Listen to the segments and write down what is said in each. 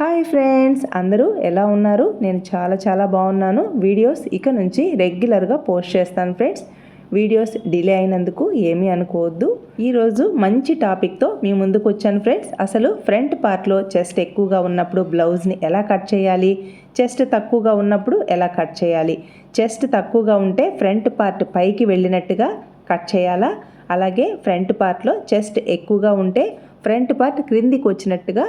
Hi friends అందరూ ఎలా ఉన్నారు? నేను చాలా చాలా బాగున్నాను. వీడియోస్ ఇక నుంచి రెగ్యులర్గా పోస్ట్ చేస్తాను ఫ్రెండ్స్. వీడియోస్ డిలే అయినందుకు ఏమీ అనుకోవద్దు. ఈరోజు మంచి టాపిక్తో మీ ముందుకు వచ్చాను ఫ్రెండ్స్. అసలు ఫ్రంట్ పార్ట్లో చెస్ట్ ఎక్కువగా ఉన్నప్పుడు బ్లౌజ్ని ఎలా కట్ చేయాలి? చెస్ట్ తక్కువగా ఉన్నప్పుడు ఎలా కట్ చేయాలి? చెస్ట్ తక్కువగా ఉంటే ఫ్రంట్ పార్ట్ పైకి వెళ్ళినట్టుగా కట్ చేయాలా? అలాగే ఫ్రంట్ పార్ట్లో చెస్ట్ ఎక్కువగా ఉంటే ఫ్రంట్ పార్ట్ క్రిందికి వచ్చినట్టుగా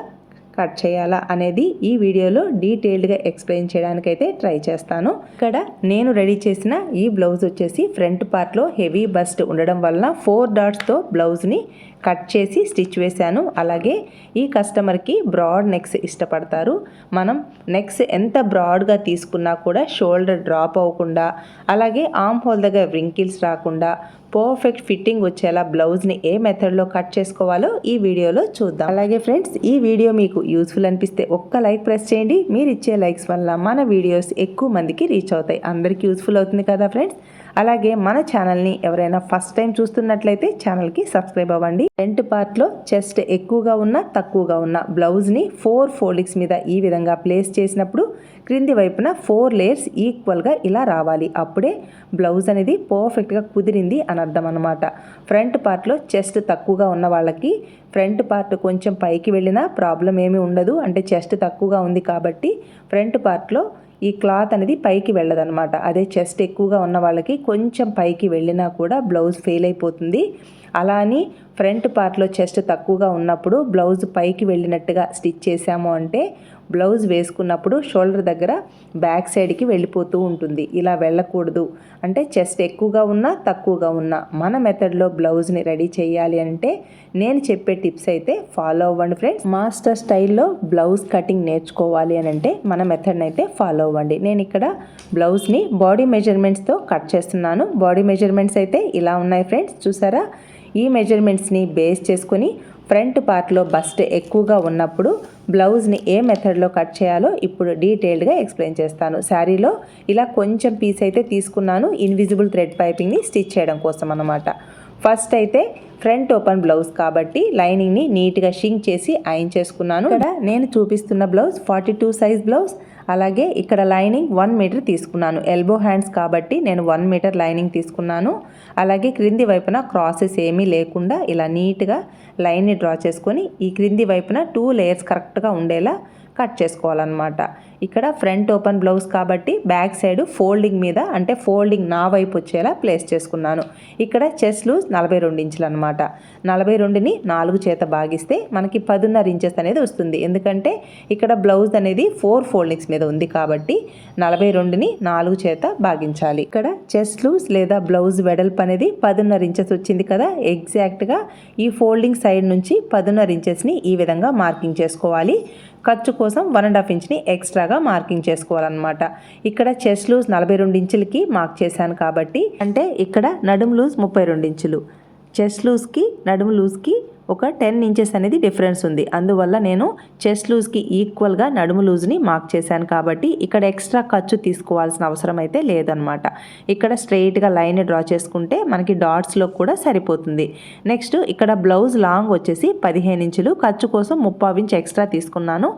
కట్ చేయాలా అనేది ఈ వీడియోలో డీటెయిల్డ్గా ఎక్స్ప్లెయిన్ చేయడానికైతే ట్రై చేస్తాను. ఇక్కడ నేను రెడీ చేసిన ఈ బ్లౌజ్ వచ్చేసి ఫ్రంట్ పార్ట్లో హెవీ బస్ట్ ఉండడం వలన ఫోర్ డాట్స్తో బ్లౌజ్ని కట్ చేసి స్టిచ్ వేశాను. అలాగే ఈ కస్టమర్కి బ్రాడ్ నెక్స్ ఇష్టపడతారు. మనం నెక్స్ ఎంత బ్రాడ్గా తీసుకున్నా కూడా షోల్డర్ డ్రాప్ అవ్వకుండా అలాగే ఆమ్ హోల్ దగ్గర వ్రింకిల్స్ రాకుండా పర్ఫెక్ట్ ఫిట్టింగ్ వచ్చేలా బ్లౌజ్ని ఏ మెథడ్లో కట్ చేసుకోవాలో ఈ వీడియోలో చూద్దాం. అలాగే ఫ్రెండ్స్ ఈ వీడియో మీకు యూస్ఫుల్ అనిపిస్తే ఒక్క లైక్ ప్రెస్ చేయండి. మీరు ఇచ్చే లైక్స్ వల్ల మన వీడియోస్ ఎక్కువ మందికి రీచ్ అవుతాయి. అందరికీ యూస్ఫుల్ అవుతుంది కదా ఫ్రెండ్స్? అలాగే మన ఛానల్ని ఎవరైనా ఫస్ట్ టైం చూస్తున్నట్లయితే ఛానల్కి సబ్స్క్రైబ్ అవ్వండి. ఫ్రంట్ పార్ట్లో చెస్ట్ ఎక్కువగా ఉన్న తక్కువగా ఉన్న బ్లౌజ్ని ఫోర్ ఫోల్డింగ్స్ మీద ఈ విధంగా ప్లేస్ చేసినప్పుడు క్రింది వైపున ఫోర్ లేయర్స్ ఈక్వల్గా ఇలా రావాలి. అప్పుడే బ్లౌజ్ అనేది పర్ఫెక్ట్గా కుదిరింది అని అర్థం అనమాట ఫ్రంట్ పార్ట్లో చెస్ట్ తక్కువగా ఉన్న వాళ్ళకి ఫ్రంట్ పార్ట్ కొంచెం పైకి వెళ్ళినా ప్రాబ్లం ఏమీ ఉండదు. అంటే చెస్ట్ తక్కువగా ఉంది కాబట్టి ఫ్రంట్ పార్ట్లో ఈ క్లాత్ అనేది పైకి వెళ్ళదనమాట అదే చెస్ట్ ఎక్కువగా ఉన్న వాళ్ళకి కొంచెం పైకి వెళ్ళినా కూడా బ్లౌజ్ ఫెయిల్ అయిపోతుంది. అలా అని ఫ్రంట్ పార్ట్లో చెస్ట్ తక్కువగా ఉన్నప్పుడు బ్లౌజ్ పైకి వెళ్ళినట్టుగా స్టిచ్ చేసాము అంటే బ్లౌజ్ వేసుకున్నప్పుడు షోల్డర్ దగ్గర బ్యాక్ సైడ్కి వెళ్ళిపోతూ ఉంటుంది. ఇలా వెళ్ళకూడదు. అంటే చెస్ట్ ఎక్కువగా ఉన్నా తక్కువగా ఉన్నా మన మెథడ్లో బ్లౌజ్ని రెడీ చేయాలి అంటే నేను చెప్పే టిప్స్ అయితే ఫాలో అవ్వండి ఫ్రెండ్స్. మాస్టర్ స్టైల్లో బ్లౌజ్ కటింగ్ నేర్చుకోవాలి అని అంటే మన మెథడ్ని అయితే ఫాలో అవ్వండి. నేను ఇక్కడ బ్లౌజ్ని బాడీ మెజర్మెంట్స్తో కట్ చేస్తున్నాను. బాడీ మెజర్మెంట్స్ అయితే ఇలా ఉన్నాయి ఫ్రెండ్స్. చూసారా? ఈ మెజర్మెంట్స్ని బేస్ చేసుకొని ఫ్రంట్ పార్ట్లో బస్ట్ ఎక్కువగా ఉన్నప్పుడు బ్లౌజ్ని ఏ మెథడ్లో కట్ చేయాలో ఇప్పుడు డీటెయిల్డ్గా ఎక్స్ప్లెయిన్ చేస్తాను. శారీలో ఇలా కొంచెం పీస్ అయితే తీసుకున్నాను ఇన్విజిబుల్ థ్రెడ్ పైపింగ్ని స్టిచ్ చేయడం కోసం అనమాట ఫస్ట్ అయితే ఫ్రంట్ ఓపెన్ బ్లౌజ్ కాబట్టి లైనింగ్ని నీట్గా షింక్ చేసి ఐన్ చేసుకున్నాను. ఇక్కడ నేను చూపిస్తున్న blouse forty two size blouse అలాగే ఇక్కడ లైనింగ్ వన్ మీటర్ తీసుకున్నాను. ఎల్బో హ్యాండ్స్ కాబట్టి నేను వన్ మీటర్ లైనింగ్ తీసుకున్నాను. అలాగే క్రింది వైపున క్రాసెస్ ఏమీ లేకుండా ఇలా నీట్గా లైన్ని డ్రా చేసుకొని ఈ క్రింది వైపున టూ లేయర్స్ కరెక్ట్గా ఉండేలా కట్ చేసుకోవాలన్నమాట. ఇక్కడ ఫ్రంట్ ఓపెన్ బ్లౌజ్ కాబట్టి బ్యాక్ సైడ్ ఫోల్డింగ్ మీద అంటే ఫోల్డింగ్ నా వైపు వచ్చేలా ప్లేస్ చేసుకున్నాను. ఇక్కడ చెస్ట్ లూజ్ నలభై రెండు ఇంచులు అనమాట నలభై రెండుని నాలుగు చేత భాగిస్తే మనకి పదున్నర ఇంచెస్ అనేది వస్తుంది. ఎందుకంటే ఇక్కడ బ్లౌజ్ అనేది ఫోర్ ఫోల్డింగ్స్ మీద ఉంది కాబట్టి నలభై రెండుని నాలుగు చేత భాగించాలి. ఇక్కడ చెస్ట్ లూజ్ లేదా బ్లౌజ్ వెడల్పు అనేది పదున్నర ఇంచెస్ వచ్చింది కదా ఎగ్జాక్ట్గా ఈ ఫోల్డింగ్ సైడ్ నుంచి పదున్నర ఇంచెస్ని ఈ విధంగా మార్కింగ్ చేసుకోవాలి. ఖర్చు కోసం వన్ అండ్ హాఫ్ ఇంచ్ని ఎక్స్ట్రాగా మార్కింగ్ చేసుకోవాలన్నమాట. ఇక్కడ చెస్ట్ లూజ్ నలభై రెండు ఇంచులకి మార్క్ చేశాను కాబట్టి అంటే ఇక్కడ నడుము లూజ్ ముప్పై రెండు ఇంచులు. చెస్ట్ లూజ్కి నడుము లూజ్కి ఒక టెన్ ఇంచెస్ అనేది డిఫరెన్స్ ఉంది. అందువల్ల నేను చెస్ట్ లూజ్కి ఈక్వల్గా నడుము లూజ్ని మార్క్ చేశాను కాబట్టి ఇక్కడ ఎక్స్ట్రా ఖర్చు తీసుకోవాల్సిన అవసరం అయితే లేదనమాట ఇక్కడ స్ట్రెయిట్గా లైన్ డ్రా చేసుకుంటే మనకి డాట్స్లో కూడా సరిపోతుంది. నెక్స్ట్ ఇక్కడ బ్లౌజ్ లాంగ్ వచ్చేసి పదిహేను ఇంచులు. ఖర్చు కోసం ముప్పావు ఇంచ్ ఎక్స్ట్రా తీసుకున్నాను.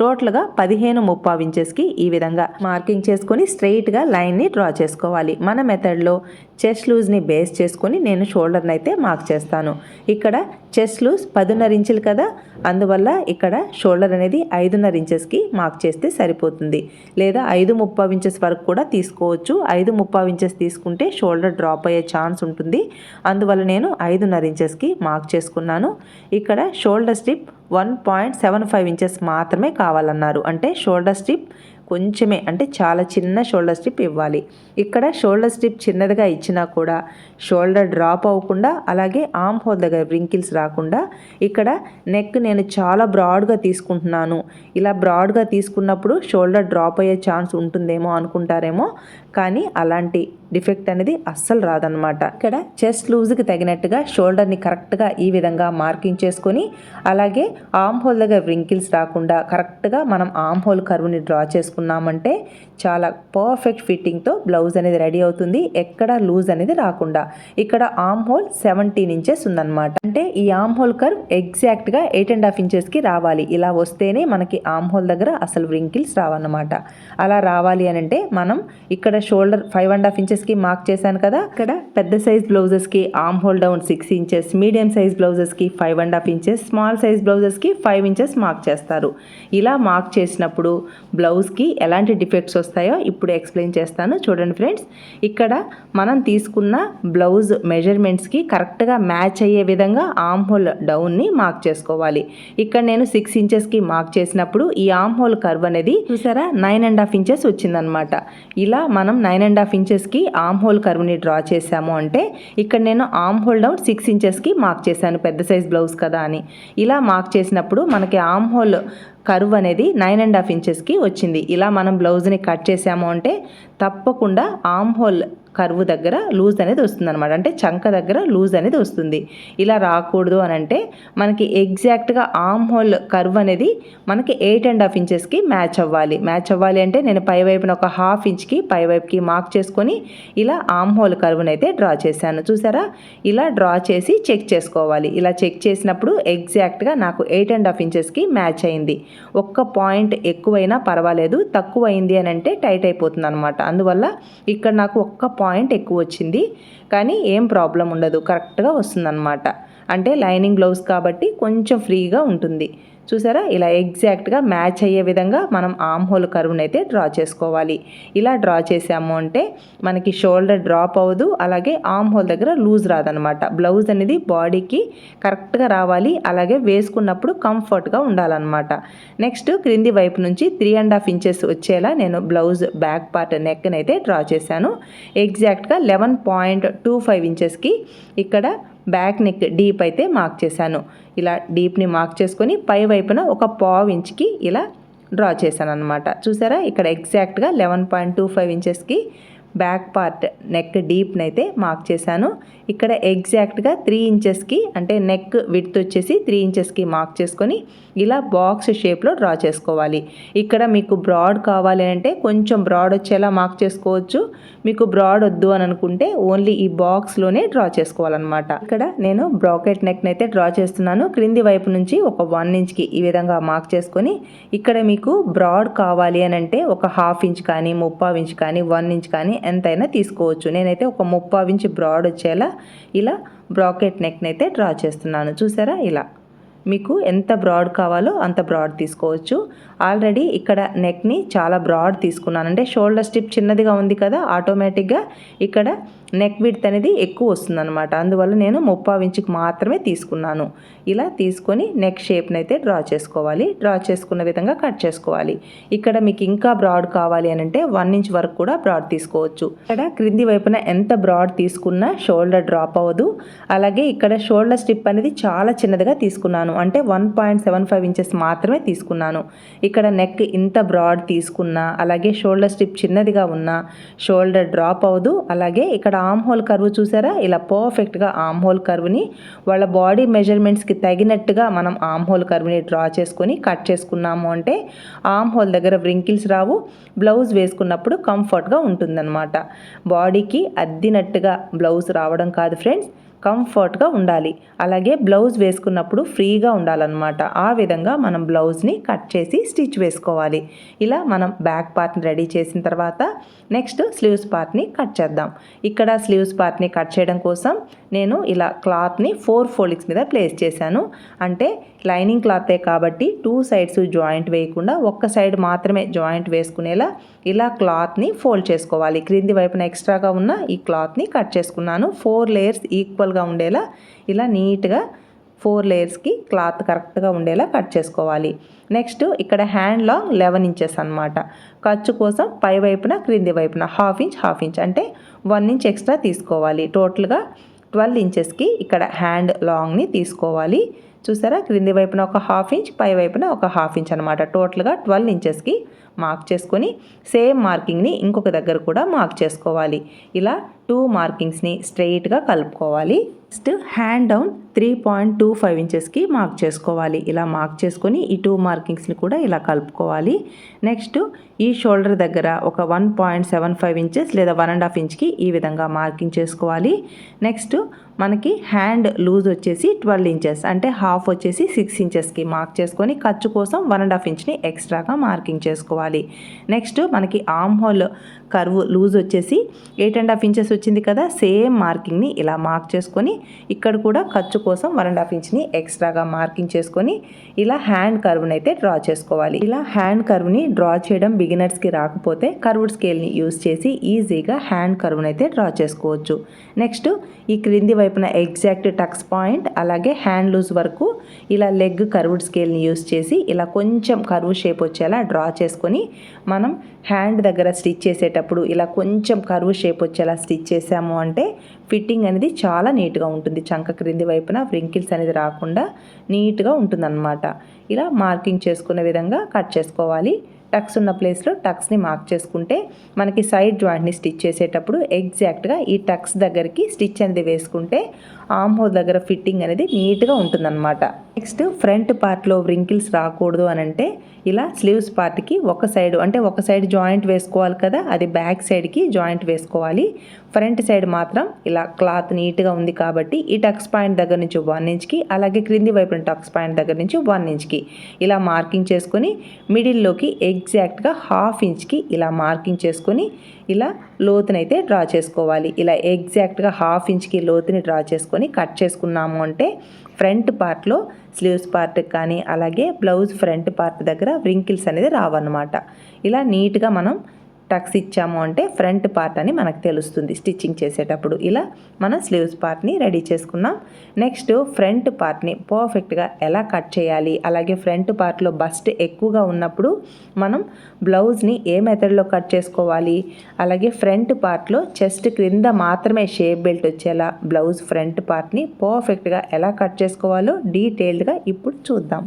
టోటల్గా పదిహేను ముప్పావు ఇంచెస్కి ఈ విధంగా మార్కింగ్ చేసుకొని స్ట్రెయిట్గా లైన్ని డ్రా చేసుకోవాలి. మన మెథడ్లో చెస్ట్ లూజ్ని బేస్ చేసుకొని నేను షోల్డర్ని అయితే మార్క్ చేస్తాను. ఇక్కడ చెస్ట్ లూజ్ పదున్నర ఇంచులు కదా? అందువల్ల ఇక్కడ షోల్డర్ అనేది ఐదున్నర ఇంచెస్కి మార్క్ చేస్తే సరిపోతుంది. లేదా ఐదు ముప్పావు ఇంచెస్ వరకు కూడా తీసుకోవచ్చు. ఐదు ముప్పావు ఇంచెస్ తీసుకుంటే షోల్డర్ డ్రాప్ అయ్యే ఛాన్స్ ఉంటుంది. అందువల్ల నేను ఐదున్నర ఇంచెస్కి మార్క్ చేసుకున్నాను. ఇక్కడ shoulder strip one point seven five inches మాత్రమే కావాలన్నారు. అంటే షోల్డర్ స్ట్రిప్ కొంచెమే అంటే చాలా చిన్న షోల్డర్ స్ట్రిప్ ఇవ్వాలి. ఇక్కడ షోల్డర్ స్ట్రిప్ చిన్నదిగా ఇచ్చినా కూడా షోల్డర్ డ్రాప్ అవ్వకుండా అలాగే ఆమ్ హోల్ దగ్గర వ్రింకిల్స్ రాకుండా ఇక్కడ నెక్ నేను చాలా బ్రాడ్గా తీసుకుంటున్నాను. ఇలా బ్రాడ్గా తీసుకున్నప్పుడు షోల్డర్ డ్రాప్ అయ్యే ఛాన్స్ ఉంటుందేమో అనుకుంటారేమో కానీ అలాంటి డిఫెక్ట్ అనేది అస్సలు రాదనమాట ఇక్కడ చెస్ట్ లూజ్కి తగినట్టుగా షోల్డర్ని కరెక్ట్గా ఈ విధంగా మార్కింగ్ చేసుకొని అలాగే ఆమ్ హోల్ దగ్గర వ్రింకిల్స్ రాకుండా కరెక్ట్గా మనం ఆమ్ హోల్ కర్వ్ని డ్రా చేసుకున్నామంటే చాలా పర్ఫెక్ట్ ఫిట్టింగ్తో బ్లౌజ్ అనేది రెడీ అవుతుంది. ఎక్కడ లూజ్ అనేది రాకుండా. ఇక్కడ ఆమ్ హోల్ సెవెంటీన్ ఇంచెస్ ఉందన్నమాట. అంటే ఈ ఆమ్ హోల్ కర్వ్ ఎగ్జాక్ట్గా ఎయిట్ అండ్ హాఫ్ ఇంచెస్కి రావాలి. ఇలా వస్తేనే మనకి ఆమ్ హోల్ దగ్గర అసలు వ్రింకిల్స్ రావన్నమాట. అలా రావాలి అని అంటే మనం ఇక్కడ షోల్డర్ ఫైవ్ అండ్ హాఫ్ ఇంచెస్కి మార్క్ చేశాను కదా. ఇక్కడ పెద్ద size బ్లౌజెస్కి arm hole down six inches medium size బ్లౌజెస్కి five and half inches small size బ్లౌజెస్కి five inches mark చేస్తారు. ఇలా మార్క్ చేసినప్పుడు బ్లౌజ్కి ఎలాంటి డిఫెక్ట్స్ వస్తాయో ఇప్పుడు ఎక్స్ప్లెయిన్ చేస్తాను. చూడండి ఫ్రెండ్స్ ఇక్కడ మనం తీసుకున్న బ్లౌజ్ మెజర్మెంట్స్కి కరెక్ట్గా మ్యాచ్ అయ్యే విధంగా ఆమ్ హోల్ డౌన్ని మార్క్ చేసుకోవాలి. ఇక్కడ నేను సిక్స్ ఇంచెస్కి మార్క్ చేసినప్పుడు ఈ ఆమ్ హోల్ కర్వ్ అనేది చూసారా నైన్ అండ్ హాఫ్ ఇంచెస్ వచ్చిందనమాట ఇలా మనం నైన్ అండ్ హాఫ్ ఇంచెస్కి ఆమ్ హోల్ కర్వ్ని డ్రా చేసాము అంటే ఇక్కడ నేను ఆమ్ హోల్ డౌన్ సిక్స్ ఇంచెస్కి మార్క్ చేశాను పెద్ద సైజ్ బ్లౌజ్ కదా అని. ఇలా మార్క్ చేసినప్పుడు మనకి ఆమ్ హోల్ కరువు అనేది నైన్ అండ్ హాఫ్ ఇంచెస్కి వచ్చింది. ఇలా మనం బ్లౌజ్ని కట్ చేసాము అంటే తప్పకుండా ఆమ్ హోల్ కరువు దగ్గర లూజ్ అనేది వస్తుంది అనమాట అంటే చంక దగ్గర లూజ్ అనేది వస్తుంది. ఇలా రాకూడదు అని అంటే మనకి ఎగ్జాక్ట్గా ఆమ్ హోల్ కర్వ్ అనేది మనకి ఎయిట్ అండ్ హాఫ్ ఇంచెస్కి మ్యాచ్ అవ్వాలి. మ్యాచ్ అవ్వాలి అంటే నేను పై వైపున ఒక హాఫ్ ఇంచ్కి పై వైపుకి మార్క్ చేసుకొని ఇలా ఆమ్ హోల్ కర్వ్ని అయితే డ్రా చేశాను. చూసారా? ఇలా డ్రా చేసి చెక్ చేసుకోవాలి. ఇలా చెక్ చేసినప్పుడు ఎగ్జాక్ట్గా నాకు ఎయిట్ అండ్ హాఫ్ ఇంచెస్కి మ్యాచ్ అయింది. ఒక్క పాయింట్ ఎక్కువైనా పర్వాలేదు. తక్కువ అయింది అని అంటే టైట్ అయిపోతుంది అనమాట అందువల్ల ఇక్కడ నాకు ఒక్క పాయింట్ పాయింట్ ఎక్కువ వచ్చింది. కానీ ఏం ప్రాబ్లం ఉండదు. కరెక్ట్గా వస్తుందన్నమాట. అంటే లైనింగ్ బ్లౌజ్ కాబట్టి కొంచెం ఫ్రీగా ఉంటుంది. చూసారా? ఇలా ఎగ్జాక్ట్గా మ్యాచ్ అయ్యే విధంగా మనం ఆమ్ హోల్ కర్వ్ని అయితే డ్రా చేసుకోవాలి. ఇలా డ్రా చేసాము అంటే మనకి షోల్డర్ డ్రాప్ అవ్వదు అలాగే ఆమ్ హోల్ దగ్గర లూజ్ రాదనమాట బ్లౌజ్ అనేది బాడీకి కరెక్ట్గా రావాలి అలాగే వేసుకున్నప్పుడు కంఫర్ట్గా ఉండాలన్నమాట. నెక్స్ట్ క్రింది వైపు నుంచి త్రీ అండ్ హాఫ్ ఇంచెస్ వచ్చేలా నేను బ్లౌజ్ బ్యాక్ పార్ట్ నెక్ని అయితే డ్రా చేశాను. ఎగ్జాక్ట్గా లెవెన్ పాయింట్ టూ ఫైవ్ ఇంచెస్కి ఇక్కడ బ్యాక్ నెక్ డీప్ అయితే మార్క్ చేశాను. ఇలా డీప్ని మార్క్ చేసుకొని పై వైపున ఒక పావు ఇంచ్కి ఇలా డ్రా చేశాను అనమాట చూసారా? ఇక్కడ ఎగ్జాక్ట్గా లెవెన్ పాయింట్ టూ ఫైవ్ ఇంచెస్కి బ్యాక్ పార్ట్ నెక్ డీప్ని అయితే మార్క్ చేశాను. ఇక్కడ ఎగ్జాక్ట్గా త్రీ ఇంచెస్కి అంటే నెక్ విడ్త్ వచ్చేసి త్రీ ఇంచెస్కి మార్క్ చేసుకొని ఇలా బాక్స్ షేప్లో డ్రా చేసుకోవాలి. ఇక్కడ మీకు బ్రాడ్ కావాలి అంటే కొంచెం బ్రాడ్ వచ్చేలా మార్క్ చేసుకోవచ్చు. మీకు బ్రాడ్ వద్దు అని అనుకుంటే ఓన్లీ ఈ బాక్స్లోనే డ్రా చేసుకోవాలన్నమాట. ఇక్కడ నేను బ్రాకెట్ నెక్ని అయితే డ్రా చేస్తున్నాను. క్రింది వైపు నుంచి ఒక వన్ ఇంచ్కి ఈ విధంగా మార్క్ చేసుకొని ఇక్కడ మీకు బ్రాడ్ కావాలి అని అంటే ఒక హాఫ్ ఇంచ్ కానీ ముప్పావు ఇంచ్ కానీ వన్ ఇంచ్ కానీ ఎంతైనా తీసుకోవచ్చు. నేనైతే ఒక ముప్పై ఇంచ్ బ్రాడ్ వచ్చేలా ఇలా బ్రాకెట్ నెక్ని అయితే డ్రా చేస్తున్నాను. చూసారా? ఇలా. మీకు ఎంత బ్రాడ్ కావాలో అంత బ్రాడ్ తీసుకోవచ్చు. ఆల్రెడీ ఇక్కడ నెక్ని చాలా బ్రాడ్ తీసుకున్నాను. అంటే షోల్డర్ స్టిప్ చిన్నదిగా ఉంది కదా ఆటోమేటిక్గా ఇక్కడ నెక్ విడ్త్ అనేది ఎక్కువ వస్తుందన్నమాట. అందువల్ల నేను ముప్పావు ఇంచుకి మాత్రమే తీసుకున్నాను. ఇలా తీసుకొని నెక్ షేప్ని అయితే డ్రా చేసుకోవాలి. డ్రా చేసుకున్న విధంగా కట్ చేసుకోవాలి. ఇక్కడ మీకు ఇంకా బ్రాడ్ కావాలి అని అంటే వన్ ఇంచ్ వరకు కూడా బ్రాడ్ తీసుకోవచ్చు. ఇక్కడ క్రింది వైపున ఎంత బ్రాడ్ తీసుకున్నా షోల్డర్ డ్రాప్ అవ్వదు. అలాగే ఇక్కడ షోల్డర్ స్టిప్ అనేది చాలా చిన్నదిగా తీసుకున్నాను. అంటే one point seven five inches మాత్రమే తీసుకున్నాను. ఇక్కడ నెక్ ఇంత బ్రాడ్ తీసుకున్నా అలాగే షోల్డర్ స్టిప్ చిన్నదిగా ఉన్నా షోల్డర్ డ్రాప్ అవ్వదు. అలాగే ఇక్కడ ఆమ్ హోల్ కర్వ్ చూసారా? ఇలా పర్ఫెక్ట్గా ఆమ్ హోల్ కర్వ్ని వాళ్ళ బాడీ మెజర్మెంట్స్కి తగినట్టుగా మనం ఆమ్ హోల్ కర్వ్ని డ్రా చేసుకొని కట్ చేసుకున్నాము అంటే ఆమ్ హోల్ దగ్గర వ్రింకిల్స్ రావు. బ్లౌజ్ వేసుకున్నప్పుడు కంఫర్ట్గా ఉంటుందన్నమాట. బాడీకి అద్దినట్టుగా బ్లౌజ్ రావడం కాదు ఫ్రెండ్స్. కంఫర్ట్గా ఉండాలి. అలాగే బ్లౌజ్ వేసుకున్నప్పుడు ఫ్రీగా ఉండాలన్నమాట. ఆ విధంగా మనం బ్లౌజ్ని కట్ చేసి స్టిచ్ వేసుకోవాలి. ఇలా మనం బ్యాక్ పార్ట్ని రెడీ చేసిన తర్వాత నెక్స్ట్ స్లీవ్స్ పార్ట్ని కట్ చేద్దాం. ఇక్కడ స్లీవ్స్ పార్ట్ని కట్ చేయడం కోసం నేను ఇలా క్లాత్ని ఫోర్ ఫోల్డింగ్స్ మీద ప్లేస్ చేశాను. అంటే లైనింగ్ క్లాతే కాబట్టి టూ సైడ్స్ జాయింట్ వేయకుండా ఒక్క సైడ్ మాత్రమే జాయింట్ వేసుకునేలా ఇలా క్లాత్ని ఫోల్డ్ చేసుకోవాలి. క్రింది వైపున ఎక్స్ట్రాగా ఉన్న ఈ క్లాత్ని కట్ చేసుకున్నాను. ఫోర్ లేయర్స్ ఈక్వల్గా ఉండేలా ఇలా నీట్గా ఫోర్ లేయర్స్కి క్లాత్ కరెక్ట్గా ఉండేలా కట్ చేసుకోవాలి. నెక్స్ట్ ఇక్కడ హ్యాండ్ లాంగ్ లెవెన్ ఇంచెస్ అనమాట ఖర్చు కోసం పై వైపున క్రింది వైపున హాఫ్ ఇంచ్ హాఫ్ ఇంచ్ అంటే వన్ ఇంచ్ ఎక్స్ట్రా తీసుకోవాలి. టోటల్గా ట్వెల్వ్ ఇంచెస్కి ఇక్కడ హ్యాండ్ లాంగ్ని తీసుకోవాలి. చూసారా? క్రింది వైపున ఒక హాఫ్ ఇంచ్ పై వైపున ఒక హాఫ్ ఇంచ్ అనమాట టోటల్గా ట్వెల్వ్ ఇంచెస్కి మార్క్ చేసుకొని సేమ్ మార్కింగ్ని ఇంకొక దగ్గర కూడా మార్క్ చేసుకోవాలి. ఇలా టూ మార్కింగ్స్ని స్ట్రెయిట్గా కలుపుకోవాలి. Next hand down three point two five ఇంచెస్కి మార్క్ చేసుకోవాలి. ఇలా మార్క్ చేసుకొని ఈ టూ మార్కింగ్స్ని కూడా ఇలా కలుపుకోవాలి. నెక్స్ట్ ఈ షోల్డర్ దగ్గర ఒక one point seven five inches లేదా వన్ అండ్ హాఫ్ ఇంచ్కి ఈ విధంగా మార్కింగ్ చేసుకోవాలి. నెక్స్ట్ మనకి హ్యాండ్ లూజ్ వచ్చేసి ట్వెల్వ్ ఇంచెస్ అంటే హాఫ్ వచ్చేసి సిక్స్ ఇంచెస్కి మార్క్ చేసుకొని ఖర్చు కోసం వన్ అండ్ హాఫ్ ఇంచ్ని ఎక్స్ట్రాగా మార్కింగ్ చేసుకోవాలి. నెక్స్ట్ మనకి ఆమ్ హోల్ కర్వ్ లూజ్ వచ్చేసి ఎయిట్ అండ్ హాఫ్ ఇంచెస్ వచ్చింది కదా సేమ్ మార్కింగ్ని ఇలా మార్క్ చేసుకొని ఇక్కడ కూడా ఖర్చు కోసం వన్ అండ్ హాఫ్ ఇంచ్ని ఎక్స్ట్రాగా మార్కింగ్ చేసుకొని ఇలా హ్యాండ్ కర్వ్ని అయితే డ్రా చేసుకోవాలి. ఇలా హ్యాండ్ కర్వ్ని డ్రా చేయడం బిగినర్స్కి రాకపోతే కర్వ్డ్ స్కేల్ని యూజ్ చేసి ఈజీగా హ్యాండ్ కర్వ్ని అయితే డ్రా చేసుకోవచ్చు. నెక్స్ట్ ఈ క్రింది వైపున ఎగ్జాక్ట్ టక్స్ పాయింట్ అలాగే హ్యాండ్ లూజ్ వరకు ఇలా లెగ్ కర్వ్డ్ స్కేల్ని యూస్ చేసి ఇలా కొంచెం కర్వ్ షేప్ వచ్చేలా డ్రా చేసుకొని మనం హ్యాండ్ దగ్గర స్టిచ్ చేసేటప్పుడు ఇలా కొంచెం కరువు షేప్ వచ్చేలా స్టిచ్ చేసాము అంటే ఫిట్టింగ్ అనేది చాలా నీట్గా ఉంటుంది. చంక క్రింది వైపున వ్రింకిల్స్ అనేది రాకుండా నీట్గా ఉంటుందన్నమాట. ఇలా మార్కింగ్ చేసుకునే విధంగా కట్ చేసుకోవాలి. టక్స్ ఉన్న ప్లేస్లో టక్స్ని మార్క్ చేసుకుంటే మనకి సైడ్ జాయింట్ని స్టిచ్ చేసేటప్పుడు ఎగ్జాక్ట్గా ఈ టక్స్ దగ్గరికి స్టిచ్ అనేది వేసుకుంటే ఆమ్ హోల్ దగ్గర ఫిట్టింగ్ అనేది నీట్గా ఉంటుందన్నమాట. నెక్స్ట్ ఫ్రంట్ పార్ట్లో వ్రింకిల్స్ రాకూడదు అని అంటే ఇలా స్లీవ్స్ పార్ట్కి ఒక సైడ్ అంటే ఒక సైడ్ జాయింట్ వేసుకోవాలి కదా అది బ్యాక్ సైడ్కి జాయింట్ వేసుకోవాలి. ఫ్రంట్ సైడ్ మాత్రం ఇలా క్లాత్ నీట్గా ఉంది కాబట్టి ఈ టక్స్ పాయింట్ దగ్గర నుంచి వన్ ఇంచ్కి అలాగే క్రింది వైపున టక్స్ పాయింట్ దగ్గర నుంచి వన్ ఇంచ్కి ఇలా మార్కింగ్ చేసుకొని మిడిల్లోకి ఎగ్జాక్ట్గా హాఫ్ ఇంచ్కి ఇలా మార్కింగ్ చేసుకొని ఇలా లోతునైతే డ్రా చేసుకోవాలి. ఇలా ఎగ్జాక్ట్గా హాఫ్ ఇంచ్కి లోతుని డ్రా చేసుకొని కట్ చేసుకున్నాము అంటే ఫ్రంట్ పార్ట్లో స్లీవ్స్ పార్ట్ కానీ అలాగే బ్లౌజ్ ఫ్రంట్ పార్ట్ దగ్గర వ్రింకిల్స్ అనేది రావన్నమాట. ఇలా నీట్గా మనం టక్స్ ఇచ్చాము అంటే ఫ్రంట్ పార్ట్ అని మనకు తెలుస్తుంది స్టిచ్చింగ్ చేసేటప్పుడు. ఇలా మనం స్లీవ్స్ పార్ట్ని రెడీ చేసుకున్నాం. నెక్స్ట్ ఫ్రంట్ పార్ట్ని పర్ఫెక్ట్గా ఎలా కట్ చేయాలి? అలాగే ఫ్రంట్ పార్ట్లో బస్ట్ ఎక్కువగా ఉన్నప్పుడు మనం బ్లౌజ్ని ఏ మెథడ్లో కట్ చేసుకోవాలి? అలాగే ఫ్రంట్ పార్ట్లో చెస్ట్ క్రింద మాత్రమే షేప్ బెల్ట్ వచ్చేలా బ్లౌజ్ ఫ్రంట్ పార్ట్ని పర్ఫెక్ట్గా ఎలా కట్ చేసుకోవాలో డీటెయిల్డ్గా ఇప్పుడు చూద్దాం.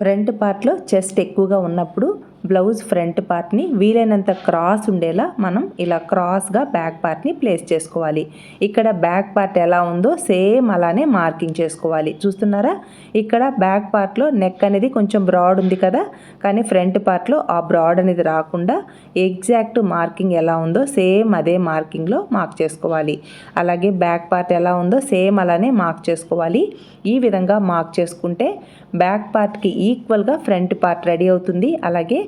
ఫ్రంట్ పార్ట్లో చెస్ట్ ఎక్కువగా ఉన్నప్పుడు బ్లౌజ్ ఫ్రంట్ పార్ట్ని వీలైనంత క్రాస్ ఉండేలా మనం ఇలా క్రాస్గా బ్యాక్ పార్ట్ని ప్లేస్ చేసుకోవాలి. ఇక్కడ బ్యాక్ పార్ట్ ఎలా ఉందో సేమ్ అలానే మార్కింగ్ చేసుకోవాలి. చూస్తున్నారా? ఇక్కడ బ్యాక్ పార్ట్లో నెక్ అనేది కొంచెం బ్రాడ్ ఉంది కదా? కానీ ఫ్రంట్ పార్ట్లో ఆ బ్రాడ్ అనేది రాకుండా ఎగ్జాక్ట్ మార్కింగ్ ఎలా ఉందో సేమ్ అదే మార్కింగ్లో మార్క్ చేసుకోవాలి. అలాగే బ్యాక్ పార్ట్ ఎలా ఉందో సేమ్ అలానే మార్క్ చేసుకోవాలి. ఈ విధంగా మార్క్ చేసుకుంటే బ్యాక్ పార్ట్కి ఈక్వల్గా ఫ్రంట్ పార్ట్ రెడీ అవుతుంది. అలాగే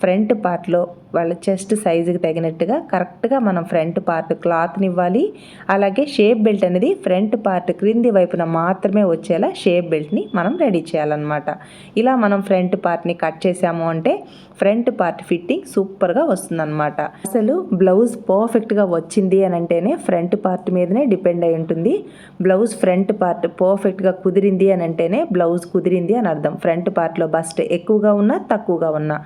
ఫ్రంట్ పార్ట్లో వాళ్ళ చెస్ట్ సైజుకి తగినట్టుగా కరెక్ట్గా మనం ఫ్రంట్ పార్ట్ క్లాత్ని ఇవ్వాలి అలాగే షేప్ బెల్ట్ అనేది ఫ్రంట్ పార్ట్ క్రింది వైపున మాత్రమే వచ్చేలా షేప్ బెల్ట్ని మనం రెడీ చేయాలన్నమాట. ఇలా మనం ఫ్రంట్ పార్ట్ని కట్ చేసాము అంటే ఫ్రంట్ పార్ట్ ఫిట్టింగ్ సూపర్గా వస్తుందన్నమాట. అసలు బ్లౌజ్ పర్ఫెక్ట్గా వచ్చింది అని అంటేనే ఫ్రంట్ పార్ట్ మీదనే డిపెండ్ అయి ఉంటుంది. బ్లౌజ్ ఫ్రంట్ పార్ట్ పర్ఫెక్ట్గా కుదిరింది అని అంటేనే బ్లౌజ్ కుదిరింది అని అర్థం. ఫ్రంట్ పార్ట్లో బస్ట్ ఎక్కువగా ఉన్నా తక్కువగా ఉన్నా.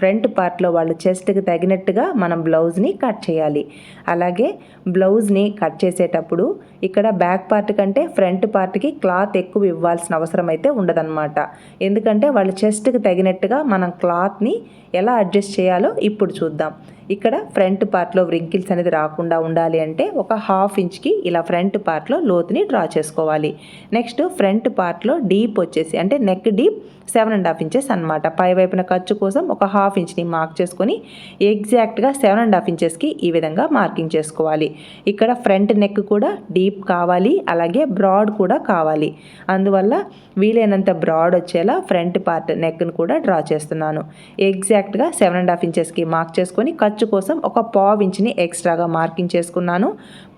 ఫ్రంట్ పార్ట్లో వాళ్ళ చెస్ట్కి తగినట్టుగా మనం బ్లౌజ్ని కట్ చేయాలి. అలాగే బ్లౌజ్ని కట్ చేసేటప్పుడు ఇక్కడ బ్యాక్ పార్ట్ కంటే ఫ్రంట్ పార్ట్కి క్లాత్ ఎక్కువ ఇవ్వాల్సిన అవసరం అయితే ఉండదన్నమాట. ఎందుకంటే వాళ్ళ చెస్ట్కి తగినట్టుగా మనం క్లాత్ని ఎలా అడ్జస్ట్ చేయాలో ఇప్పుడు చూద్దాం. ఇక్కడ ఫ్రంట్ పార్ట్లో వ్రింకిల్స్ అనేది రాకుండా ఉండాలి అంటే ఒక హాఫ్ ఇంచ్కి ఇలా ఫ్రంట్ పార్ట్లో లోతుని డ్రా చేసుకోవాలి. నెక్స్ట్ ఫ్రంట్ పార్ట్లో డీప్ వచ్చేసి అంటే neck deep seven and half inches అనమాట పై వైపున ఖర్చు కోసం ఒక హాఫ్ ఇంచ్ని మార్క్ చేసుకొని ఎగ్జాక్ట్గా సెవెన్ అండ్ హాఫ్ ఇంచెస్కి ఈ విధంగా మార్కింగ్ చేసుకోవాలి. ఇక్కడ ఫ్రంట్ నెక్ కూడా డీప్ కావాలి అలాగే బ్రాడ్ కూడా కావాలి. అందువల్ల వీలైనంత బ్రాడ్ వచ్చేలా ఫ్రంట్ పార్ట్ నెక్ను కూడా డ్రా చేస్తున్నాను. ఎగ్జాక్ట్గా సెవెన్ అండ్ హాఫ్ ఇంచెస్కి మార్క్ చేసుకొని ఖర్చు కోసం ఒక పావు ఇంచ్ని ఎక్స్ట్రాగా మార్కింగ్ చేసుకున్నాను.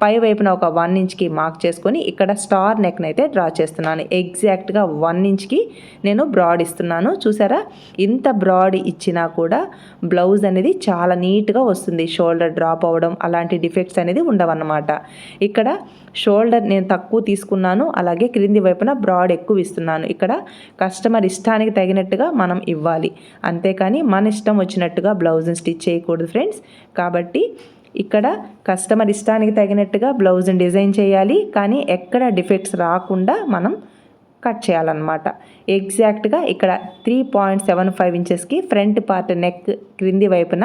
పై వైపున ఒక వన్ ఇంచ్కి మార్క్ చేసుకొని ఇక్కడ స్టార్ నెక్ని అయితే డ్రా చేస్తున్నాను. ఎగ్జాక్ట్గా వన్ ఇంచ్కి నేను బ్రాడ్ ఇస్తున్నాను. చూసారా? ఇంత బ్రాడ్ ఇచ్చినా కూడా బ్లౌజ్ అనేది చాలా నీట్గా వస్తుంది. షోల్డర్ డ్రాప్ అవ్వడం అలాంటి డిఫెక్ట్స్ అనేది ఉండవన్నమాట. ఇక్కడ షోల్డర్ నేను తక్కువ తీసుకున్నాను. అలాగే క్రింది వైపున బ్రాడ్ ఎక్కువ ఇస్తున్నాను. ఇక్కడ కస్టమర్ ఇష్టానికి తగినట్టుగా మనం ఇవ్వాలి. అంతేకాని మన ఇష్టం వచ్చినట్టుగా బ్లౌజ్ని స్టిచ్ చేయకూడదు ఫ్రెండ్స్ కాబట్టి ఇక్కడ కస్టమర్ ఇష్టానికి తగినట్టుగా బ్లౌజ్ని డిజైన్ చేయాలి కానీ ఎక్కడ డిఫెక్ట్స్ రాకుండా మనం కట్ చేయాలన్నమాట. ఎగ్జాక్ట్గా ఇక్కడ త్రీ పాయింట్ సెవెన్ ఫైవ్ ఇంచెస్కి ఫ్రంట్ పార్ట్ నెక్ క్రింది వైపున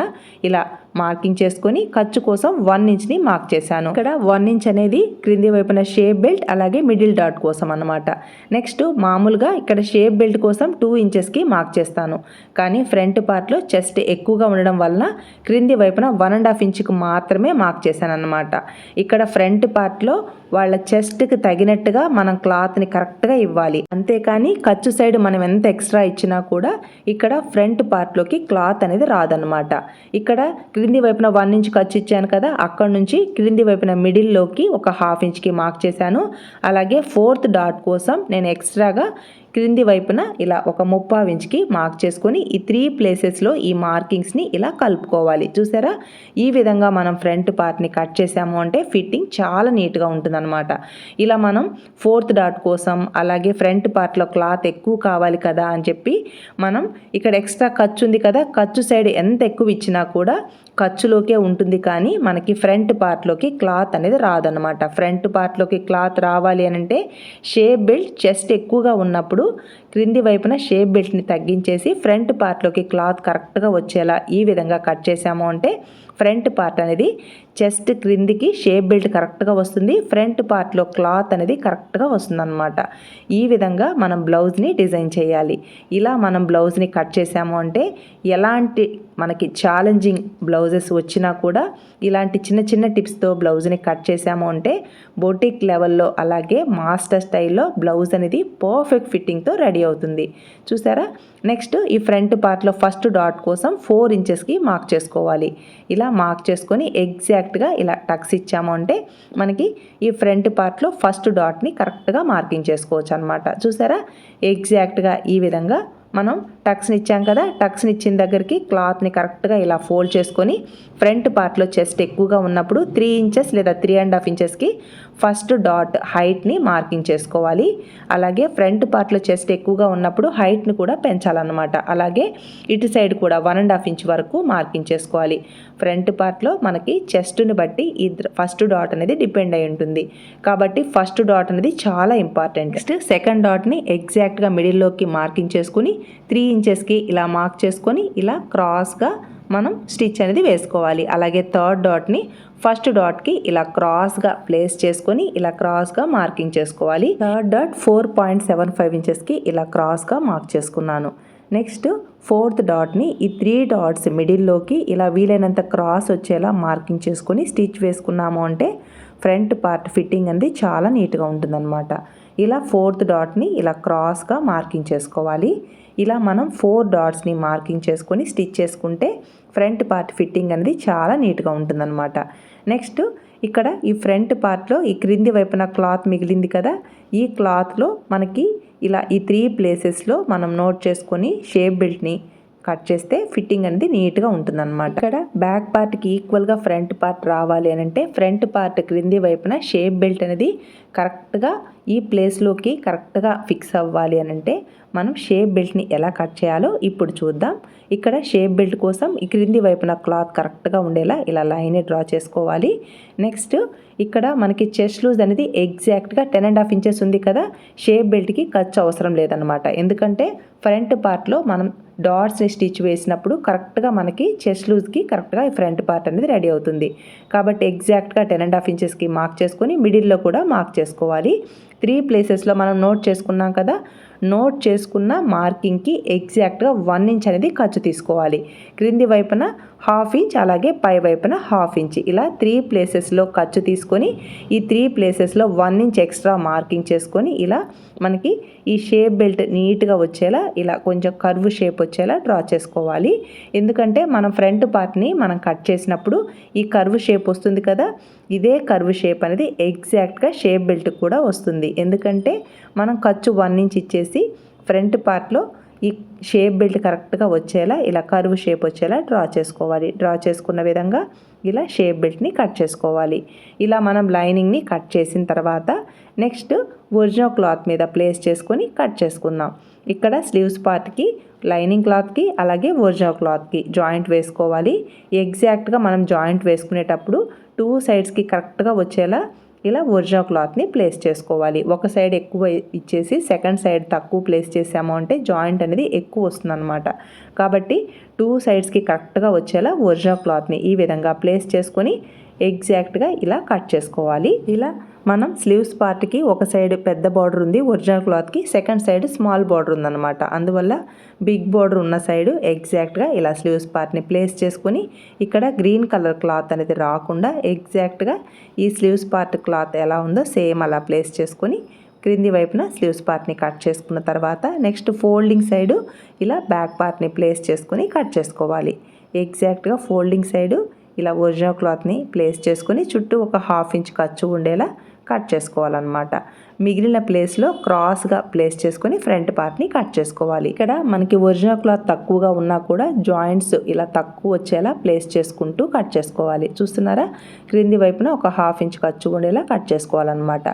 ఇలా మార్కింగ్ చేసుకొని ఖర్చు కోసం వన్ ఇంచ్ని మార్క్ చేశాను. ఇక్కడ వన్ ఇంచ్ అనేది క్రింది వైపున షేప్ బెల్ట్ అలాగే మిడిల్ డాట్ కోసం అన్నమాట. నెక్స్ట్ మామూలుగా ఇక్కడ షేప్ బెల్ట్ కోసం టూ ఇంచెస్కి మార్క్ చేస్తాను. కానీ ఫ్రంట్ పార్ట్లో చెస్ట్ ఎక్కువగా ఉండడం వలన క్రింది వైపున వన్ అండ్ హాఫ్ ఇంచ్కి మాత్రమే మార్క్ చేశాను అనమాట ఇక్కడ ఫ్రంట్ పార్ట్లో వాళ్ళ చెస్ట్కి తగినట్టుగా మనం క్లాత్ని కరెక్ట్గా ఇవ్వాలి. అంతేకాని ఖర్చు సైడ్ మనం ఎంత ఎక్స్ట్రా ఇచ్చినా కూడా ఇక్కడ ఫ్రంట్ పార్ట్లోకి క్లాత్ అనేది కాదనమాట ఇక్కడ క్రింది వైపున వన్ ఇంచ్ ఖర్చు ఇచ్చాను కదా అక్కడ నుంచి క్రింది వైపున మిడిల్లోకి ఒక హాఫ్ ఇంచ్కి మార్క్ చేశాను. అలాగే ఫోర్త్ డాట్ కోసం నేను ఎక్స్ట్రాగా క్రింది వైపున ఇలా ఒక ముప్పావు ఇంచ్కి మార్క్ చేసుకొని ఈ త్రీ ప్లేసెస్లో ఈ మార్కింగ్స్ని ఇలా కలుపుకోవాలి. చూసారా? ఈ విధంగా మనం ఫ్రంట్ పార్ట్ని కట్ చేసాము అంటే ఫిట్టింగ్ చాలా నీట్గా ఉంటుందన్నమాట. ఇలా మనం ఫోర్త్ డాట్ కోసం అలాగే ఫ్రంట్ పార్ట్లో క్లాత్ ఎక్కువ కావాలి కదా అని చెప్పి మనం ఇక్కడ ఎక్స్ట్రా ఖర్చు ఉంది కదా ఖర్చు సైడ్ ఎంత ఎక్కువ ఇచ్చినా కూడా ఖర్చులోకే ఉంటుంది కానీ మనకి ఫ్రంట్ పార్ట్లోకి క్లాత్ అనేది రాదనమాట ఫ్రంట్ పార్ట్లోకి క్లాత్ రావాలి అని అంటే షేప్ బెల్ట్ చెస్ట్ ఎక్కువగా ఉన్నప్పుడు క్రింది వైపున షేప్ బెల్ట్ని తగ్గించేసి ఫ్రంట్ పార్ట్లోకి క్లాత్ కరెక్ట్గా వచ్చేలా ఈ విధంగా కట్ చేసాము అంటే ఫ్రంట్ పార్ట్ అనేది చెస్ట్ క్రిందికి షేప్ బెల్ట్ కరెక్ట్గా వస్తుంది. ఫ్రంట్ పార్ట్లో క్లాత్ అనేది కరెక్ట్గా వస్తుందన్నమాట. ఈ విధంగా మనం బ్లౌజ్ని డిజైన్ చేయాలి. ఇలా మనం బ్లౌజ్ని కట్ చేసాము అంటే ఎలాంటి మనకి ఛాలెంజింగ్ బ్లౌజెస్ వచ్చినా కూడా ఇలాంటి చిన్న చిన్న టిప్స్తో బ్లౌజ్ని కట్ చేసాము అంటే బొటిక్ లెవెల్లో అలాగే మాస్టర్ స్టైల్లో బ్లౌజ్ అనేది పర్ఫెక్ట్ ఫిట్టింగ్తో రెడీ అవుతుంది. చూసారా? నెక్స్ట్ ఈ ఫ్రంట్ పార్ట్లో ఫస్ట్ డాట్ కోసం ఫోర్ ఇంచెస్కి మార్క్ చేసుకోవాలి. ఇలా మార్క్ చేసుకొని ఎగ్జాక్ట్ ఎగ్జాక్ట్గా ఇలా టక్స్ ఇచ్చాము అంటే మనకి ఈ ఫ్రంట్ పార్ట్లో ఫస్ట్ డాట్ని కరెక్ట్గా మార్కింగ్ చేసుకోవచ్చు అనమాట చూసారా? ఎగ్జాక్ట్గా ఈ విధంగా మనం టక్స్ని ఇచ్చాం కదా? టక్స్ని ఇచ్చిన దగ్గరికి క్లాత్ని కరెక్ట్గా ఇలా ఫోల్డ్ చేసుకొని ఫ్రంట్ పార్ట్లో చెస్ట్ ఎక్కువగా ఉన్నప్పుడు త్రీ ఇంచెస్ లేదా త్రీ అండ్ హాఫ్ ఇంచెస్కి ఫస్ట్ డాట్ హైట్ని మార్కింగ్ చేసుకోవాలి. అలాగే ఫ్రంట్ పార్ట్లో చెస్ట్ ఎక్కువగా ఉన్నప్పుడు హైట్ని కూడా పెంచాలన్నమాట. అలాగే ఇటు సైడ్ కూడా వన్ అండ్ హాఫ్ ఇంచ్ వరకు మార్కింగ్ చేసుకోవాలి. ఫ్రంట్ పార్ట్లో మనకి చెస్ట్ని బట్టి ఈ ఫస్ట్ డాట్ అనేది డిపెండ్ అయి ఉంటుంది. కాబట్టి ఫస్ట్ డాట్ అనేది చాలా ఇంపార్టెంట్. నెక్స్ట్ సెకండ్ డాట్ని ఎగ్జాక్ట్గా మిడిల్లోకి మార్కింగ్ చేసుకుని త్రీ ఇంచెస్కి ఇలా మార్క్ చేసుకొని ఇలా క్రాస్గా మనం స్టిచ్ అనేది వేసుకోవాలి. అలాగే థర్డ్ డాట్ని ఫస్ట్ డాట్కి ఇలా క్రాస్గా ప్లేస్ చేసుకొని ఇలా క్రాస్గా మార్కింగ్ చేసుకోవాలి. Third dot four point seven five ఇంచెస్కి ఇలా క్రాస్గా మార్క్ చేసుకున్నాను. నెక్స్ట్ ఫోర్త్ డాట్ని ఈ త్రీ డాట్స్ మిడిల్లోకి ఇలా వీలైనంత క్రాస్ వచ్చేలా మార్కింగ్ చేసుకొని స్టిచ్ వేసుకున్నాము అంటే ఫ్రంట్ పార్ట్ ఫిట్టింగ్ అనేది చాలా నీట్గా ఉంటుందన్నమాట. ఇలా ఫోర్త్ డాట్ని ఇలా క్రాస్గా మార్కింగ్ చేసుకోవాలి. ఇలా మనం ఫోర్ డాట్స్ని మార్కింగ్ చేసుకొని స్టిచ్ చేసుకుంటే ఫ్రంట్ పార్ట్ ఫిట్టింగ్ అనేది చాలా నీట్గా ఉంటుందన్నమాట. నెక్స్ట్ ఇక్కడ ఈ ఫ్రంట్ పార్ట్లో ఈ క్రింది వైపున క్లాత్ మిగిలింది కదా ఈ క్లాత్లో మనకి ఇలా ఈ త్రీ ప్లేసెస్లో మనం నోట్ చేసుకొని షేప్ బెల్ట్ని కట్ చేస్తే ఫిట్టింగ్ అనేది నీట్గా ఉంటుందన్నమాట. ఇక్కడ బ్యాక్ పార్ట్కి ఈక్వల్గా ఫ్రంట్ పార్ట్ రావాలి అని అంటే ఫ్రంట్ పార్ట్ క్రింది వైపున షేప్ బెల్ట్ అనేది కరెక్ట్గా ఈ ప్లేస్లోకి కరెక్ట్గా ఫిక్స్ అవ్వాలి అని అంటే మనం షేప్ బెల్ట్ని ఎలా కట్ చేయాలో ఇప్పుడు చూద్దాం. ఇక్కడ షేప్ బెల్ట్ కోసం ఈ క్రింది వైపున క్లాత్ కరెక్ట్గా ఉండేలా ఇలా లైన్ డ్రా చేసుకోవాలి. నెక్స్ట్ ఇక్కడ మనకి చెస్ట్ లూజ్ అనేది ఎగ్జాక్ట్గా టెన్ అండ్ హాఫ్ ఇంచెస్ ఉంది కదా షేప్ బెల్ట్కి ఖర్చు అవసరం లేదనమాట ఎందుకంటే ఫ్రంట్ పార్ట్లో మనం డాట్స్ని స్టిచ్ వేసినప్పుడు కరెక్ట్గా మనకి చెస్ట్ లూజ్కి కరెక్ట్గా ఈ ఫ్రంట్ పార్ట్ అనేది రెడీ అవుతుంది. కాబట్టి ఎగ్జాక్ట్గా టెన్ అండ్ హాఫ్ ఇంచెస్కి మార్క్ చేసుకొని మిడిల్లో కూడా మార్క్ చేసుకోవాలి త్రీ ప్లేసెస్లో మనం నోట్ చేసుకున్నాం కదా నోట్ చేసుకున్న మార్కింగ్కి ఎగ్జాక్ట్గా వన్ ఇంచ్ అనేది ఖర్చు తీసుకోవాలి. క్రింది వైపున హాఫ్ ఇంచ్ అలాగే పై వైపున హాఫ్ ఇంచ్. ఇలా త్రీ ప్లేసెస్లో ఖర్చు తీసుకొని ఈ త్రీ ప్లేసెస్లో వన్ ఇంచ్ ఎక్స్ట్రా మార్కింగ్ చేసుకొని ఇలా మనకి ఈ షేప్ బెల్ట్ నీట్గా వచ్చేలా ఇలా కొంచెం కర్వ్ షేప్ వచ్చేలా డ్రా చేసుకోవాలి. ఎందుకంటే మనం ఫ్రంట్ పార్ట్ని మనం కట్ చేసినప్పుడు ఈ కర్వ్ షేప్ వస్తుంది కదా ఇదే కర్వ్ షేప్ అనేది ఎగ్జాక్ట్గా షేప్ బెల్ట్ కూడా వస్తుంది. ఎందుకంటే మనం ఖర్చు వన్ ఇంచ్ ఇచ్చేసి ఫ్రంట్ పార్ట్లో ఈ షేప్ బెల్ట్ కరెక్ట్గా వచ్చేలా ఇలా కర్వ్ షేప్ వచ్చేలా డ్రా చేసుకోవాలి. డ్రా చేసుకున్న విధంగా ఇలా షేప్ బెల్ట్ని కట్ చేసుకోవాలి. ఇలా మనం లైనింగ్ని కట్ చేసిన తర్వాత నెక్స్ట్ ఒరిజినల్ క్లాత్ మీద ప్లేస్ చేసుకొని కట్ చేసుకుందాం. ఇక్కడ స్లీవ్స్ పార్ట్కి లైనింగ్ క్లాత్కి అలాగే ఒరిజినల్ క్లాత్కి జాయింట్ వేసుకోవాలి. ఎగ్జాక్ట్గా మనం జాయింట్ వేసుకునేటప్పుడు టూ సైడ్స్కి కరెక్ట్గా వచ్చేలా ఇలా ఒరిజినల్ క్లాత్ని ప్లేస్ చేసుకోవాలి. ఒక సైడ్ ఎక్కువ ఇచ్చేసి సెకండ్ సైడ్ తక్కువ ప్లేస్ చేసాము అంటే జాయింట్ అనేది ఎక్కువ వస్తుందన్నమాట. కాబట్టి టూ సైడ్స్కి కరెక్ట్గా వచ్చేలా ఒరిజినల్ క్లాత్ని ఈ విధంగా ప్లేస్ చేసుకొని ఎగ్జాక్ట్గా ఇలా కట్ చేసుకోవాలి. ఇలా మనం స్లీవ్స్ పార్ట్కి ఒక సైడ్ పెద్ద బార్డర్ ఉంది ఒరిజినల్ క్లాత్కి సెకండ్ సైడ్ స్మాల్ బార్డర్ ఉందన్నమాట. అందువల్ల బిగ్ బార్డర్ ఉన్న సైడ్ ఎగ్జాక్ట్గా ఇలా స్లీవ్స్ పార్ట్ని ప్లేస్ చేసుకుని ఇక్కడ గ్రీన్ కలర్ క్లాత్ అనేది రాకుండా ఎగ్జాక్ట్గా ఈ స్లీవ్స్ పార్ట్ క్లాత్ ఎలా ఉందో సేమ్ అలా ప్లేస్ చేసుకొని క్రింది వైపున స్లీవ్స్ పార్ట్ని కట్ చేసుకున్న తర్వాత నెక్స్ట్ ఫోల్డింగ్ సైడు ఇలా బ్యాక్ పార్ట్ని ప్లేస్ చేసుకొని కట్ చేసుకోవాలి. ఎగ్జాక్ట్గా ఫోల్డింగ్ సైడు ఇలా ఒరిజినల్ క్లాత్ని ప్లేస్ చేసుకొని చుట్టూ ఒక హాఫ్ ఇంచ్ ఖర్చు ఉండేలా కట్ చేసుకోవాలన్నమాట. మిగిలిన ప్లేస్లో క్రాస్గా ప్లేస్ చేసుకొని ఫ్రంట్ పార్ట్ని కట్ చేసుకోవాలి. ఇక్కడ మనకి ఒరిజినల్ క్లాత్ తక్కువగా ఉన్నా కూడా జాయింట్స్ ఇలా తక్కువ వచ్చేలా ప్లేస్ చేసుకుంటూ కట్ చేసుకోవాలి. చూస్తున్నారా? క్రింది వైపున ఒక హాఫ్ ఇంచ్ ఖర్చు ఉండేలా కట్ చేసుకోవాలన్నమాట.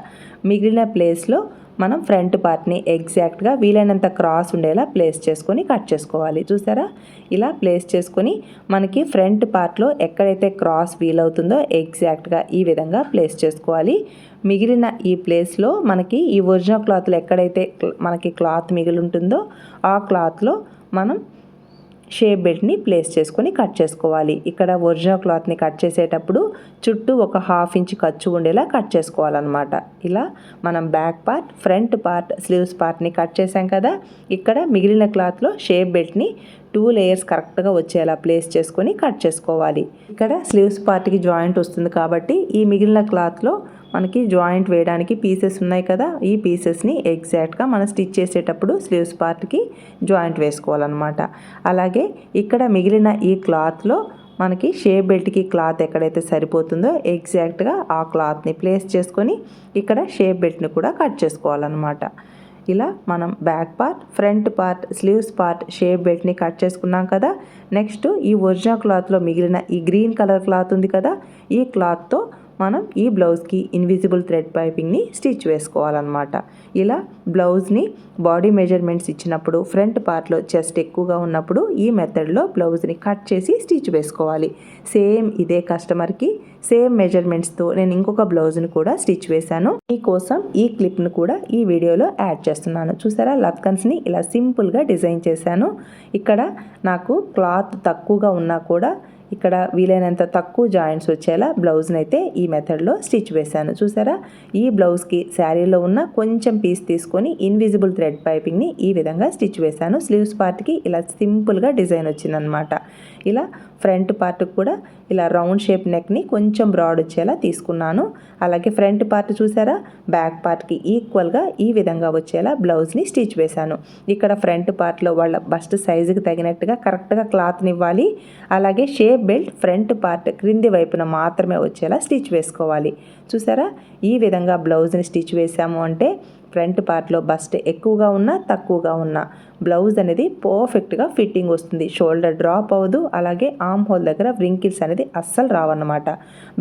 మిగిలిన ప్లేస్లో మనం ఫ్రంట్ పార్ట్ని ఎగ్జాక్ట్గా వీలైనంత క్రాస్ ఉండేలా ప్లేస్ చేసుకొని కట్ చేసుకోవాలి. చూసారా? ఇలా ప్లేస్ చేసుకొని మనకి ఫ్రంట్ పార్ట్లో ఎక్కడైతే క్రాస్ వీలవుతుందో ఎగ్జాక్ట్గా ఈ విధంగా ప్లేస్ చేసుకోవాలి. మిగిలిన ఈ ప్లేస్లో మనకి ఈ ఒరిజినల్ క్లాత్లో ఎక్కడైతే మనకి క్లాత్ మిగిలి ఉంటుందో ఆ క్లాత్లో మనం షేప్ బెల్ట్ని ప్లేస్ చేసుకొని కట్ చేసుకోవాలి. ఇక్కడ ఒరిజినల్ క్లాత్ని కట్ చేసేటప్పుడు చుట్టూ ఒక హాఫ్ ఇంచ్ ఖర్చు ఉండేలా కట్ చేసుకోవాలన్నమాట. ఇలా మనం back part front part sleeves పార్ట్ని కట్ చేసాం కదా. ఇక్కడ మిగిలిన క్లాత్లో షేప్ బెల్ట్ని టూ లేయర్స్ కరెక్ట్గా వచ్చేలా ప్లేస్ చేసుకొని కట్ చేసుకోవాలి. ఇక్కడ స్లీవ్స్ పార్ట్కి జాయింట్ వస్తుంది కాబట్టి ఈ మిగిలిన క్లాత్లో మనకి జాయింట్ వేయడానికి పీసెస్ ఉన్నాయి కదా ఈ పీసెస్ని ఎగ్జాక్ట్గా మనం స్టిచ్ చేసేటప్పుడు స్లీవ్స్ పార్ట్కి జాయింట్ వేసుకోవాలన్నమాట. అలాగే ఇక్కడ మిగిలిన ఈ క్లాత్లో మనకి షేప్ బెల్ట్కి క్లాత్ ఎక్కడైతే సరిపోతుందో ఎగ్జాక్ట్గా ఆ క్లాత్ని ప్లేస్ చేసుకొని ఇక్కడ షేప్ బెల్ట్ని కూడా కట్ చేసుకోవాలన్నమాట. ఇలా మనం back part front part sleeves part shape బెల్ట్ని cut చేసుకున్నాం కదా నెక్స్ట్ ఈ ఒరిజినల్ క్లాత్లో మిగిలిన ఈ గ్రీన్ కలర్ క్లాత్ ఉంది కదా ఈ క్లాత్తో మనం ఈ బ్లౌజ్కి ఇన్విజిబుల్ థ్రెడ్ పైపింగ్ని స్టిచ్ వేసుకోవాలన్నమాట. ఇలా బ్లౌజ్ని బాడీ మెజర్మెంట్స్ ఇచ్చినప్పుడు ఫ్రంట్ పార్ట్లో చెస్ట్ ఎక్కువగా ఉన్నప్పుడు ఈ మెథడ్లో బ్లౌజ్ని కట్ చేసి స్టిచ్ వేసుకోవాలి. సేమ్ ఇదే కస్టమర్కి సేమ్ మెజర్మెంట్స్తో నేను ఇంకొక బ్లౌజ్ని కూడా స్టిచ్ వేశాను. మీకోసం ఈ క్లిప్ను కూడా ఈ వీడియోలో యాడ్ చేస్తున్నాను. చూసారా? లత్కన్స్ని ఇలా సింపుల్గా డిజైన్ చేశాను. ఇక్కడ నాకు క్లాత్ తక్కువగా ఉన్నా కూడా ఇక్కడ వీలైనంత తక్కువ జాయింట్స్ వచ్చేలా బ్లౌజ్ని అయితే ఈ మెథడ్లో స్టిచ్ వేశాను. చూసారా? ఈ బ్లౌజ్కి శారీలో ఉన్న కొంచెం పీస్ తీసుకొని ఇన్విజిబుల్ థ్రెడ్ పైపింగ్ని ఈ విధంగా స్టిచ్ వేశాను. స్లీవ్స్ పార్ట్కి ఇలా సింపుల్గా డిజైన్ వచ్చిందనమాట. ఇలా ఫ్రంట్ పార్ట్ కూడా ఇలా రౌండ్ షేప్ నెక్ని కొంచెం బ్రాడ్ వచ్చేలా తీసుకున్నాను. అలాగే ఫ్రంట్ పార్ట్ చూసారా? బ్యాక్ పార్ట్కి ఈక్వల్గా ఈ విధంగా వచ్చేలా బ్లౌజ్ని స్టిచ్ వేశాను. ఇక్కడ ఫ్రంట్ పార్ట్లో వాళ్ళ బస్ట్ సైజుకి తగినట్టుగా కరెక్ట్గా క్లాత్ని ఇవ్వాలి. అలాగే షేప్ బెల్ట్ ఫ్రంట్ పార్ట్ క్రింది వైపున మాత్రమే వచ్చేలా స్టిచ్ వేసుకోవాలి. చూసారా? ఈ విధంగా బ్లౌజ్ని స్టిచ్ వేసాము అంటే ఫ్రంట్ పార్ట్లో బస్ట్ ఎక్కువగా ఉన్నా తక్కువగా ఉన్నా బ్లౌజ్ అనేది పర్ఫెక్ట్గా ఫిట్టింగ్ వస్తుంది. షోల్డర్ డ్రాప్ అవ్వదు. అలాగే ఆమ్ హోల్ దగ్గర వ్రింకిల్స్ అనేది అస్సలు రావన్నమాట.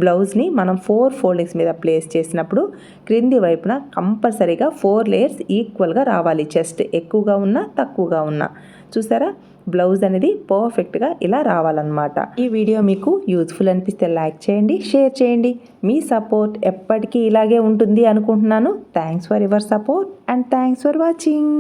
బ్లౌజ్ని మనం ఫోర్ ఫోల్డింగ్స్ మీద ప్లేస్ చేసినప్పుడు క్రింది వైపున కంపల్సరీగా ఫోర్ లేయర్స్ ఈక్వల్గా రావాలి. చెస్ట్ ఎక్కువగా ఉన్నా తక్కువగా ఉన్నా. చూసారా? బ్లౌజ్ అనేది పర్ఫెక్ట్గా ఇలా రావాలన్నమాట. ఈ వీడియో మీకు యూజ్ఫుల్ అనిపిస్తే లైక్ చేయండి షేర్ చేయండి. మీ సపోర్ట్ ఎప్పటికీ ఇలాగే ఉంటుంది అనుకుంటున్నాను. Thanks for your support and thanks for watching